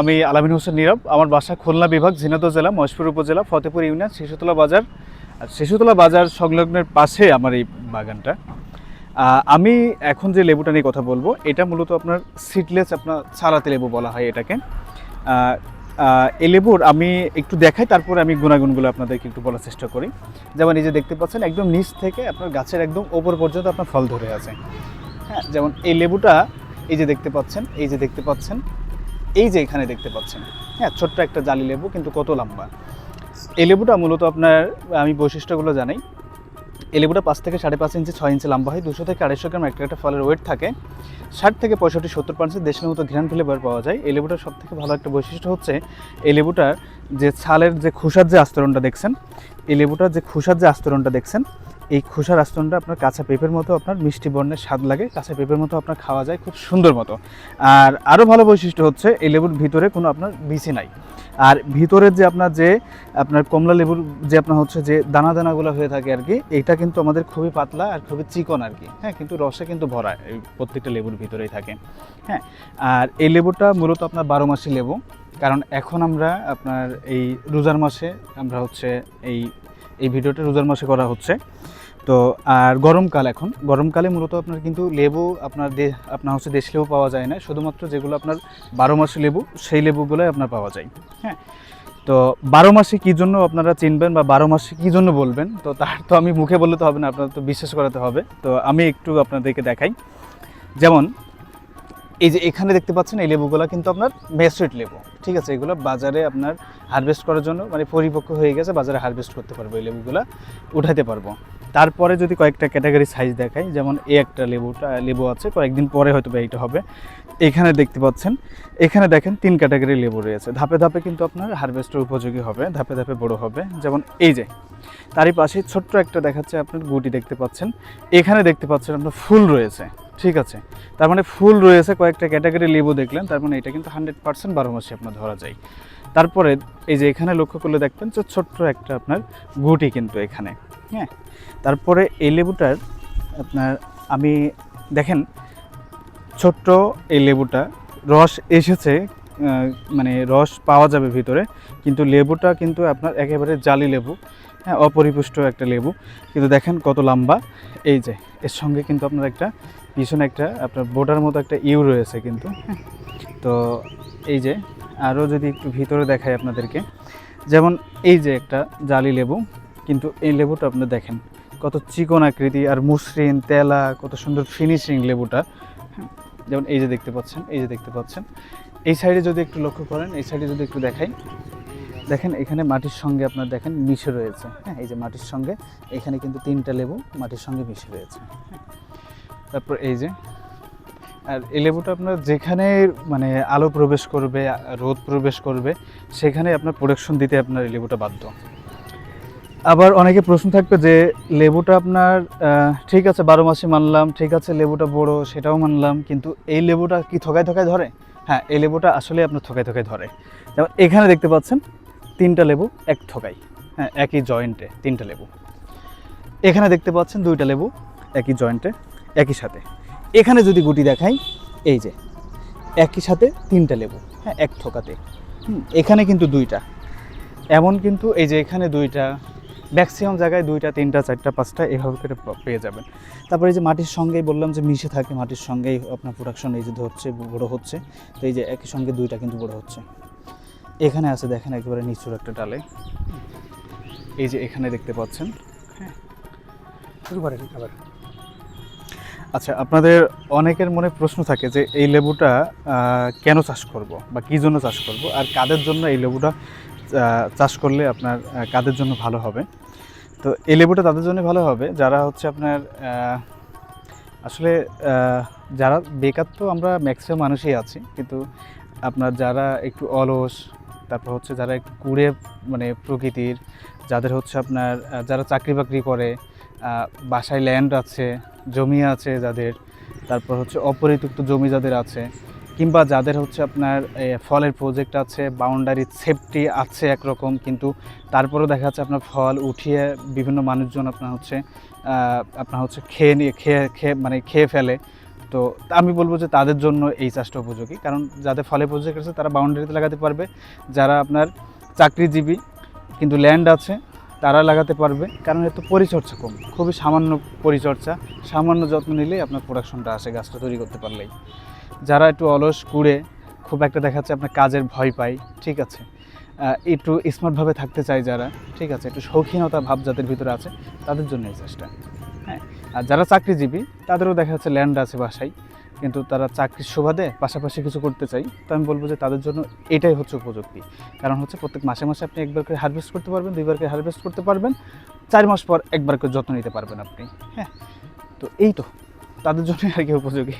আমি আলামিন হোসেন নীরব। আমার বাসা খুলনা বিভাগ, ঝিনাইদহ জেলা, মহেশপুর উপজেলা, ফতেপুর ইউনিয়ন, শিশুতলা বাজার। শিশুতলা বাজার সংলগ্নের পাশে আমার এই বাগানটা। আমি এখন যে লেবুটা নিয়ে কথা বলব, এটা মূলত আপনার সিডলেস, আপনার ছাড়াতে লেবু বলা হয় এটাকে। এই লেবুর আমি একটু দেখাই, তারপরে আমি গুণাগুণগুলো আপনাদেরকে একটু বলার চেষ্টা করি। যেমন এই যে দেখতে পাচ্ছেন, একদম নিচ থেকে আপনার গাছের একদম ওপর পর্যন্ত আপনার ফল ধরে আছে। হ্যাঁ যেমন এই লেবুটা, এই যে দেখতে পাচ্ছেন, এই যে দেখতে পাচ্ছেন এই যে এখানে দেখতে পাচ্ছেন হ্যাঁ ছোট্ট একটা জালি লেবু, কিন্তু কত লম্বা। এই লেবুটা মূলত আপনার, আমি বৈশিষ্ট্যগুলো জানাই। এই লেবুটা পাঁচ থেকে সাড়ে পাঁচ ইঞ্চি, ছয় ইঞ্চি লম্বা হয়, দুশো থেকে আড়াইশো গ্রাম, একটা একটা ফলের ওয়েট থাকে। ষাট থেকে পঁয়ষট্টি, সত্তর পার্সেন্ট দেশের মতো ঘ্রাণ ফ্লেভার পাওয়া যায়। এই লেবুটার সব থেকে ভালো একটা বৈশিষ্ট্য হচ্ছে, এই লেবুটার যে ছালের যে খোসার যে আস্তরণটা দেখছেন, এই লেবুটার যে খোসার যে আস্তরণটা দেখছেন এই খোসার আস্তরণটা আপনার কাঁচা পেঁপের মতো আপনার মিষ্টি বর্ণের স্বাদ লাগে, কাঁচা পেঁপের মতো আপনার খাওয়া যায় খুব সুন্দর মতো। আর আরও ভালো বৈশিষ্ট্য হচ্ছে, এই লেবুর ভিতরে কোনো আপনার বিচি নাই। আর ভিতরের যে আপনার যে, আপনার কমলা লেবুর যে আপনার হচ্ছে যে দানা দানাগুলো হয়ে থাকে আর কি, এইটা কিন্তু আমাদের খুবই পাতলা আর খুবই চিকন আর কি। হ্যাঁ কিন্তু রসে কিন্তু ভরা এই প্রত্যেকটা লেবুর ভিতরেই থাকে। হ্যাঁ আর এই লেবুটা মূলত আপনার বারো মাসি লেবু, কারণ এখন আমরা আপনার এই রোজার মাসে আমরা হচ্ছে এই এই ভিডিওটা রোজার মাসে করা হচ্ছে। তো, আর গরমকাল এখন। গরমকালে মূলত আপনার কিন্তু লেবু, আপনার আপনার হচ্ছে দেশ লেবু পাওয়া যায় না। শুধুমাত্র যেগুলো আপনার বারো মাসে লেবু, সেই লেবুগুলোই আপনার পাওয়া যায়। হ্যাঁ? তো, বারো মাসে কী জন্য আপনারা চিনবেন বা বারো মাসে কী জন্য বলবেন? তো, তার তো আমি মুখে বললে তো হবে না, আপনাদের তো বিশ্বাস করাতে হবে। তো, আমি একটু আপনাদেরকে দেখাই। যেমন এই যে এখানে দেখতে পাচ্ছেন এই লেবুগুলো কিন্তু আপনার মেসুইট লেবু। ঠিক আছে, এগুলো বাজারে আপনার হারভেস্ট করার জন্য মানে পরিপক্ক হয়ে গেছে, বাজারে হারভেস্ট করতে পারব এই লেবুগুলো উঠাতে পারব। তারপরে যদি কয়েকটা ক্যাটাগরি সাইজ দেখাই, যেমন এই একটা লেবুটা, লেবু আছে, কয়েকদিন পরে হয়তো বা এইটা হবে। এখানে দেখতে পাচ্ছেন, এখানে দেখেন তিন ক্যাটাগরি লেবু রয়েছে। ধাপে ধাপে কিন্তু আপনার হারভেস্টের উপযোগী হবে, ধাপে ধাপে বড় হবে। যেমন এই যে, তারই পাশে ছোট্ট একটা দেখাচ্ছে আপনার গুটি দেখতে পাচ্ছেন। এখানে দেখতে পাচ্ছেন আপনার ফুল রয়েছে। ঠিক আছে। তার মানে ফুল রয়েছে কয়েকটা ক্যাটাগরি লেবু দেখলেন, তার মানে এটা কিন্তু হান্ড্রেড পার্সেন্ট বারো মাসে আপনার ধরা যায়। তারপরে এই যে এখানে লক্ষ্য করলে দেখবেন যে ছোট্ট একটা আপনার গুটি কিন্তু এখানে হ্যাঁ? তারপরে এই লেবুটার আপনার আমি দেখেন, ছোট্ট এই লেবুটা রস এসেছে মানে রস পাওয়া যাবে ভিতরে, কিন্তু লেবুটা কিন্তু আপনার একেবারে জালি লেবু হ্যাঁ অপরিপুষ্ট একটা লেবু। কিন্তু দেখেন কত লম্বা, এই যে, এর সঙ্গে কিন্তু আপনার একটা পিছনে একটা আপনার বোটার মতো একটা ইউ রয়েছে কিন্তু। তো এই যে, আরও যদি একটু ভিতরে দেখাই আপনাদেরকে। যেমন এই যে একটা জালি লেবু, কিন্তু এই লেবুটা আপনি দেখেন, কত চিকন আকৃতি আর মসৃণ, তেলা, কত সুন্দর ফিনিশিং লেবুটা। যেমন এই যে দেখতে পাচ্ছেন, এই যে দেখতে পাচ্ছেন। এই সাইডে যদি একটু লক্ষ্য করেন, এই সাইডে যদি একটু দেখাই, দেখেন এখানে মাটির সঙ্গে আপনার দেখেন মিশে রয়েছে। হ্যাঁ এই যে মাটির সঙ্গে, এখানে কিন্তু তিনটা লেবু মাটির সঙ্গে মিশে রয়েছে। তারপর এই যে, আর এই লেবুটা আপনার যেখানে মানে আলো প্রবেশ করবে, রোদ প্রবেশ করবে, সেখানে আপনার প্রোডাকশন দিতে আপনার এই লেবুটা বাধ্য। আবার অনেকে প্রশ্ন থাকবে যে, লেবুটা আপনার ঠিক আছে বারো মাসে মানলাম, ঠিক আছে লেবুটা বড়, সেটাও মানলাম, কিন্তু এই লেবুটা কি থকায় থকায় ধরে? হ্যাঁ এই লেবুটা আসলে আপনার থকায় থকায় ধরে। যেমন এখানে দেখতে পাচ্ছেন, তিনটা লেবু এক থকাই হ্যাঁ একই জয়েন্টে তিনটা লেবু। এখানে দেখতে পাচ্ছেন দুইটা লেবু, একই জয়েন্টে একই সাথে। এখানে যদি গুটি দেখাই, এই যে, একই সাথে তিনটা লেবু হ্যাঁ এক থোকাতে। এখানে কিন্তু দুইটা। এমন কিন্তু এই যে এখানে দুইটা, ম্যাক্সিমাম জায়গায় দুইটা, তিনটা, চারটা, পাঁচটা, এভাবে করে পেয়ে যাবেন। তারপরে এই যে মাটির সঙ্গেই বললাম যে মিশে থাকে, মাটির সঙ্গেই আপনার প্রোডাকশন এই যে ধরছে, বড়ো হচ্ছে। তো এই যে একই সঙ্গে দুইটা কিন্তু বড়ো হচ্ছে। এখানে আছে, দেখেন, একেবারে নিচুর একটা ডালে। এই যে এখানে দেখতে পাচ্ছেন। হ্যাঁ আবার। আচ্ছা আপনাদের অনেকের মনে প্রশ্ন থাকে যে এই লেবুটা কেন চাষ করব বা কী জন্য চাষ করব আর কাদের জন্য এই লেবুটা চাষ করলে আপনার কাদের জন্য ভালো হবে? তো এই লেবুটা তাদের জন্য ভালো হবে। যারা হচ্ছে আপনার আসলে যারা বেকার তো আমরা ম্যাক্সিমাম মানুষই আছি। কিন্তু আপনার যারা একটু অলস, তারপর হচ্ছে যারা একটু কুড়ে মানে প্রকৃতির, যাদের হচ্ছে আপনার যারা চাকরি বাকরি করে বাসায় ল্যান্ড আছে জমি আছে যাদের, তারপর হচ্ছে অপরিত্যক্ত জমি যাদের আছে, কিংবা যাদের হচ্ছে আপনার ফলের প্রজেক্ট আছে বাউন্ডারি সেফটি আছে একরকম, কিন্তু তারপরেও দেখা যাচ্ছে আপনার ফল উঠিয়ে বিভিন্ন মানুষজন আপনার হচ্ছে আপনার হচ্ছে খেয়ে নিয়ে, খেয়ে খেয়ে মানে খেয়ে ফেলে। তো আমি বলব যে তাদের জন্য এই চাষটা উপযোগী, কারণ যাদের ফলে প্রজেক্ট আছে তারা বাউন্ডারিতে লাগাতে পারবে। যারা আপনার চাকরিজীবী, কিন্তু ল্যান্ড আছে তারা লাগাতে পারবে। কারণ এত পরিচর্যা কম, খুবই সামান্য পরিচর্যা, সামান্য যত্ন নিলেই আপনার প্রোডাকশনটা আসে, গাছটা তৈরি করতে পারলেই। যারা একটু অলস, কুড়ে, খুব একটা দেখা যাচ্ছে আপনার কাজের ভয় পায়, ঠিক আছে? একটু স্মার্টভাবে থাকতে চায় যারা, ঠিক আছে? একটু শৌখিনতা ভাব যাদের ভিতরে আছে, তাদের জন্য এই চাষটা। হ্যাঁ? আর যারা চাকরিজীবী, তাদেরও দেখা যাচ্ছে ল্যান্ড আছে বাসায়। কিন্তু তারা চাকরির সুবাদে পাশাপাশি কিছু করতে চাই, তো আমি বলব যে তাদের জন্য এটাই হচ্ছে উপযুক্তি। কারণ হচ্ছে প্রত্যেক মাসে মাসে আপনি একবার করে হারভেস্ট করতে পারবেন, দুইবার করে হারভেস্ট করতে পারবেন, চার মাস পর একবার করে যত্ন নিতে পারবেন আপনি হ্যাঁ? তো এই তো, তাদের জন্যই আর কি উপযোগী।